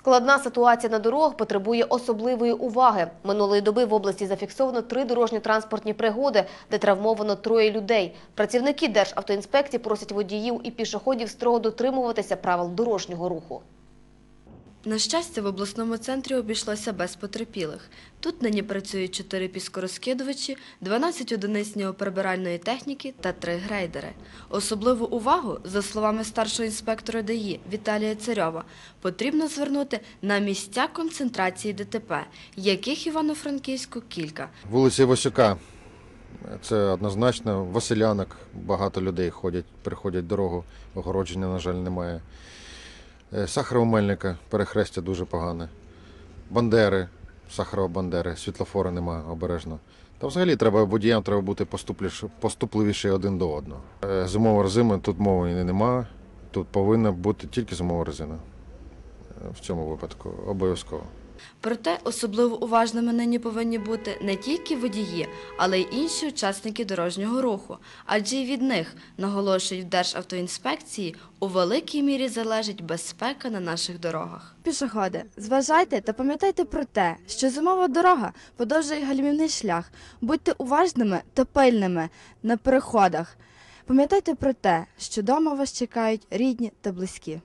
Складна ситуація на дорогах потребує особливої уваги. Минулої доби в області зафіксовано три дорожньо-транспортні пригоди, де травмовано троє людей. Працівники Державтоінспекції просять водіїв і пішоходів строго дотримуватися правил дорожнього руху. На щастя, в обласному центрі обійшлося без потерпілих. Тут нині працюють 4 піскорозкидувачі, 12 одиниць снігоприбиральної техніки та 3 грейдери. Особливу увагу, за словами старшого інспектора ДАІ Віталія Царьова, потрібно звернути на місця концентрації ДТП, яких Івано-Франківську кілька. Вулиці Васюка. Це однозначно Василянок. Багато людей ходять, переходять дорогу. Огородження, на жаль, немає. Е, Сахарова мельника, перехрестя дуже погане. Бандери, Сахарова Бандери, світлофори немає, обережно. Та взагалі треба водіям треба бути поступливіше один до одного. Е, Зимова резина, тут мови немає. Тут повинна бути тільки зимова резина. Е, В цьому випадку обов'язково. Проте особливо уважними нині повинні бути не тільки водії, але й інші учасники дорожнього руху, адже й від них, наголошують в Державтоінспекції, у великій мірі залежить безпека на наших дорогах. Пішоходи, зважайте та пам'ятайте про те, що зимова дорога подовжує гальмівний шлях. Будьте уважними та пильними на переходах. Пам'ятайте про те, що дома вас чекають рідні та близькі.